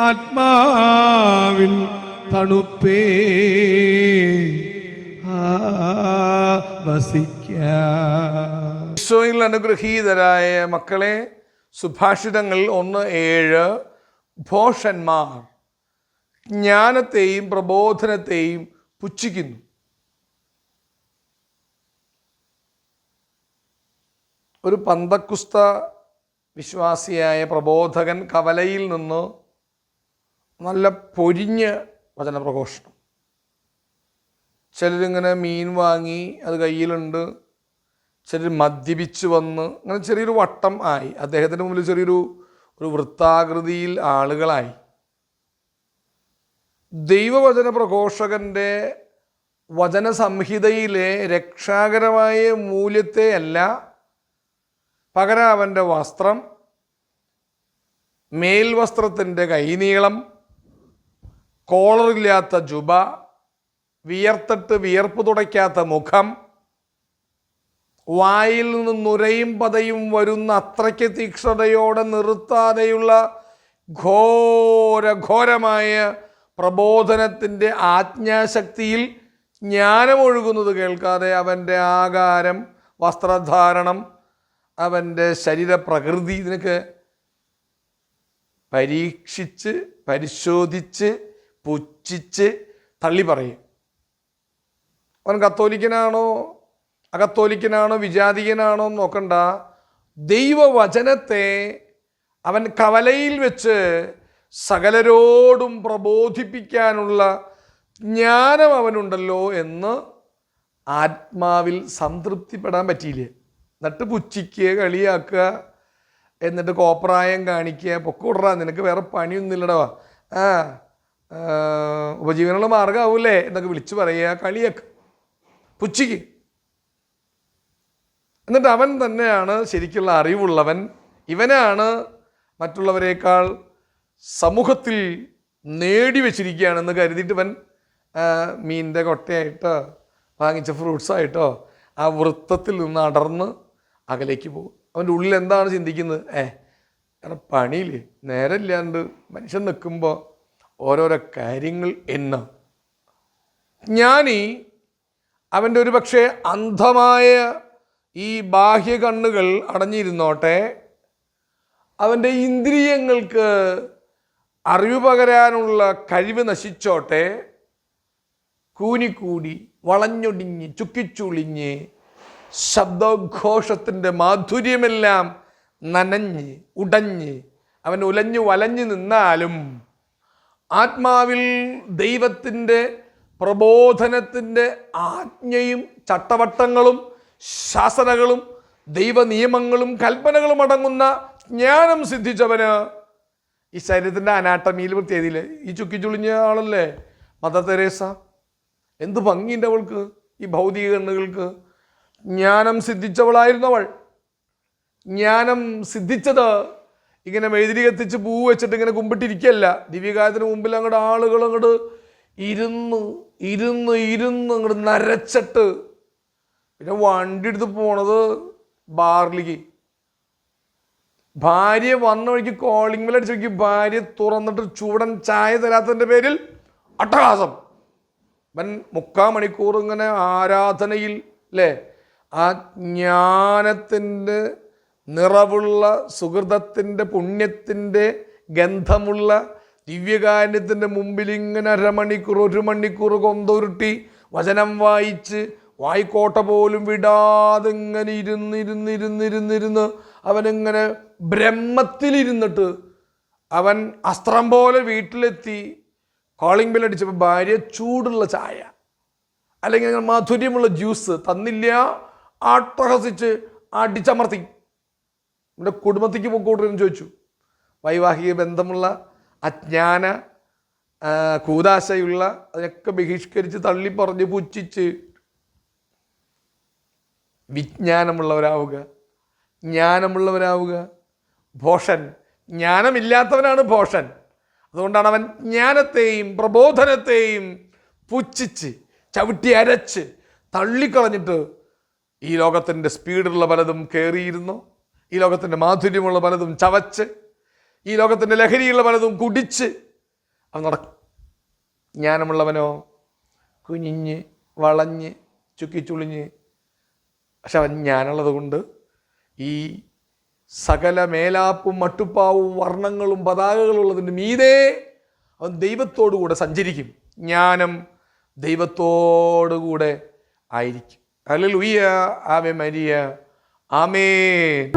ആത്മാവിൻ തണുപ്പേ. ഈശോയിൽ അനുഗ്രഹീതരായ മക്കളെ സുഭാഷിതങ്ങൾ ഒന്ന് ഏഴ് ഭോഷന്മാർ ജ്ഞാനത്തെയും പ്രബോധനത്തെയും പുച്ഛിക്കുന്നു. ഒരു പന്തക്കുസ്ത വിശ്വാസിയായ പ്രബോധകൻ കവലയിൽ നിന്ന് നല്ല പൊരിഞ്ഞ് വചനപ്രഘോഷണം. ചിലരിങ്ങനെ മീൻ വാങ്ങി അത് കയ്യിലുണ്ട് ചിലർ മദ്യപിച്ച് വന്ന് അങ്ങനെ ചെറിയൊരു വട്ടം ആയി. അദ്ദേഹത്തിന്റെ മുമ്പിൽ ചെറിയൊരു ഒരു വൃത്താകൃതിയിൽ ആളുകളായി. ദൈവവചന പ്രഘോഷകന്റെ വചനസംഹിതയിലെ രക്ഷാകരമായ മൂല്യത്തെയല്ല പകരം അവന്റെ വസ്ത്രം മേൽവസ്ത്രത്തിന്റെ കൈനീളം കോളറില്ലാത്ത ജുബ വിയർത്തിട്ട് വിയർപ്പ് തുടയ്ക്കാത്ത മുഖം വായിൽ നിന്ന് നുരയും പതയും വരുന്ന അത്രയ്ക്ക് തീക്ഷ്ണതയോടെ നിർത്താതെയുള്ള ഘോര ഘോരമായ പ്രബോധനത്തിന്റെ ആജ്ഞാശക്തിയിൽ ജ്ഞാനമൊഴുകുന്നത് കേൾക്കാതെ അവന്റെ ആകാരം വസ്ത്രധാരണം അവന്റെ ശരീരപ്രകൃതി ഇതിനൊക്കെ പരീക്ഷിച്ച് പരിശോധിച്ച് പുച്ഛിച്ച് തള്ളി പറയും. അവൻ കത്തോലിക്കനാണോ? അകത്തോലിക്കനാണോ? വിജാതികനാണോ നോക്കണ്ട. ദൈവവചനത്തെ അവൻ കവലയിൽ വെച്ച് സകലരോടും പ്രബോധിപ്പിക്കാനുള്ള ജ്ഞാനം അവനുണ്ടല്ലോ എന്ന് ആത്മാവിൽ സംതൃപ്തിപ്പെടാൻ പറ്റിയില്ല? എന്നിട്ട് പുച്ഛിക്കുക കളിയാക്കുക എന്നിട്ട് കോപ്രായം കാണിക്കുക പൊക്കൂടറാ നിനക്ക് വേറെ പണിയൊന്നുമില്ലടവാ ആ, ഉപജീവനമുള്ള മാർഗമാവൂലേ എന്നൊക്കെ വിളിച്ചു പറയുക കളിയാക്കുക പുച്ഛിക്ക്. എന്നിട്ട് അവൻ തന്നെയാണ് ശരിക്കുള്ള അറിവുള്ളവൻ. ഇവനാണ് മറ്റുള്ളവരെക്കാൾ സമൂഹത്തിൽ നേടി വെച്ചിരിക്കുകയാണെന്ന് കരുതിയിട്ട് ഇവൻ മീനിന്റെ കൊട്ടയായിട്ടോ വാങ്ങിച്ച ഫ്രൂട്ട്സായിട്ടോ ആ വൃത്തത്തിൽ നിന്ന് അടർന്ന് അകലേക്ക് പോകും. അവന്റെ ഉള്ളിൽ എന്താണ് ചിന്തിക്കുന്നത്? ഏ കാരണം പണിയില്ലേ? നേരമില്ലാണ്ട് മനുഷ്യൻ നിൽക്കുമ്പോൾ ഓരോരോ കാര്യങ്ങൾ എന്ന്. ജ്ഞാനി അവന്റെ ഒരു പക്ഷേ അന്ധമായ ഈ ബാഹ്യ കണ്ണുകൾ അടഞ്ഞിരുന്നോട്ടെ അവന്റെ ഇന്ദ്രിയങ്ങൾക്ക് അറിവ് പകരാനുള്ള കഴിവ് നശിച്ചോട്ടെ കൂനിക്കൂടി വളഞ്ഞൊടിഞ്ഞ് ചുക്കിച്ചുളിഞ്ഞ് ശബ്ദഘോഷത്തിന്റെ മാധുര്യമെല്ലാം നനഞ്ഞ് ഉടഞ്ഞ് അവൻ ഉലഞ്ഞു വലഞ്ഞു നിന്നാലും ആത്മാവിൽ ദൈവത്തിന്റെ പ്രബോധനത്തിന്റെ ആജ്ഞയും ചട്ടവട്ടങ്ങളും ശാസനകളും ദൈവനിയമങ്ങളും കൽപ്പനകളും അടങ്ങുന്ന ജ്ഞാനം സിദ്ധിച്ചവന് ഈ ശരീരത്തിന്റെ അനാട്ടമിയിൽ വൃത്തിയതില്ലേ ഈ ചുക്കി ചുളിഞ്ഞ ആളല്ലേ? മദർ തെരേസ എന്ത് ഭംഗിന്റെ അവൾക്ക് ഈ ഭൗതിക കണ്ണുകൾക്ക്. ജ്ഞാനം സിദ്ധിച്ചവളായിരുന്നവൾ ജ്ഞാനം സിദ്ധിച്ചത് ഇങ്ങനെ മെഴുതിരി കത്തിച്ച് പൂ വെച്ചിട്ട് ഇങ്ങനെ കുമ്പിട്ടിരിക്കല്ല ദിവ്യകാലത്തിന് മുമ്പിൽ അങ്ങോട്ട് ആളുകൾ അങ്ങോട്ട് ഇരുന്ന് ഇരുന്ന് ഇരുന്ന് അങ്ങോട്ട് നരച്ചിട്ട് പിന്നെ വണ്ടി എടുത്ത് പോണത് ബാറിലേക്ക് ഭാര്യ വന്ന വഴിക്ക് കോളിംഗ് ബെൽ അടിച്ച വഴിക്ക് ഭാര്യ തുറന്നിട്ട് ചൂടൻ ചായ തരാത്തതിന്റെ പേരിൽ അട്ടഹാസം. അവൻ മുക്കാ മണിക്കൂർ ഇങ്ങനെ ആരാധനയിൽ അല്ലേ ആ ജ്ഞാനത്തിന്റെ നിറവുള്ള സുഹൃതത്തിന്റെ പുണ്യത്തിന്റെ ഗന്ധമുള്ള ദിവ്യകാരുണ്യത്തിന്റെ മുമ്പിൽ ഇങ്ങനെ അരമണിക്കൂർ ഒരു മണിക്കൂർ കൊന്തുരുട്ടി വചനം വായിച്ച് വായിക്കോട്ട പോലും വിടാതെ ഇങ്ങനെ ഇരുന്നിരുന്നിരുന്നിരുന്നിരുന്ന് ഇരുന്ന് ഇരുന്ന് ഇരുന്നിരുന്ന് അവനിങ്ങനെ ബ്രഹ്മത്തിലിരുന്നിട്ട് അവൻ അസ്ത്രം പോലെ വീട്ടിലെത്തി കോളിംഗ് ബിൽ അടിച്ചപ്പോൾ ഭാര്യ ചൂടുള്ള ചായ അല്ലെങ്കിൽ മാധുര്യമുള്ള ജ്യൂസ് തന്നില്ല. ആട്ടഹസിച്ച് അടിച്ചമർത്തി. നമ്മുടെ കുടുംബത്തേക്ക് പൊക്കോട്ടെന്ന് ചോദിച്ചു. വൈവാഹിക ബന്ധമുള്ള അജ്ഞാന കൂതാശയുള്ള അതിനൊക്കെ ബഹിഷ്കരിച്ച് തള്ളി പറഞ്ഞ് പുച്ഛിച്ച് വിജ്ഞാനമുള്ളവരാവുക ജ്ഞാനമുള്ളവരാവുക. ഭോഷൻ ജ്ഞാനമില്ലാത്തവനാണ് ഭോഷൻ. അതുകൊണ്ടാണ് അവൻ ജ്ഞാനത്തെയും പ്രബോധനത്തെയും പുച്ഛിച്ച് ചവിട്ടി അരച്ച് തള്ളിക്കളഞ്ഞിട്ട് ഈ ലോകത്തിന്റെ സ്പീഡുള്ള പലതും കയറിയിരുന്നു ഈ ലോകത്തിന്റെ മാധുര്യമുള്ള പലതും ചവച്ച് ഈ ലോകത്തിന്റെ ലഹരിയുള്ള പലതും കുടിച്ച് അവൻ നടക്കും. ജ്ഞാനമുള്ളവനോ കുനിഞ്ഞ് വളഞ്ഞ് ചുക്കിച്ചുളിഞ്ഞ് പക്ഷെ അവൻ ജ്ഞാനമുള്ളത് കൊണ്ട് ഈ സകല മേലാപ്പും മട്ടുപ്പാവും വർണങ്ങളും പതാകകളുള്ളതിന്റെ മീതേ അവൻ ദൈവത്തോടുകൂടെ സഞ്ചരിക്കും. ജ്ഞാനം ദൈവത്തോടുകൂടെ ആയിരിക്കും. അല്ലെ ലുയ്യ ആവെ മരിയ. 아멘.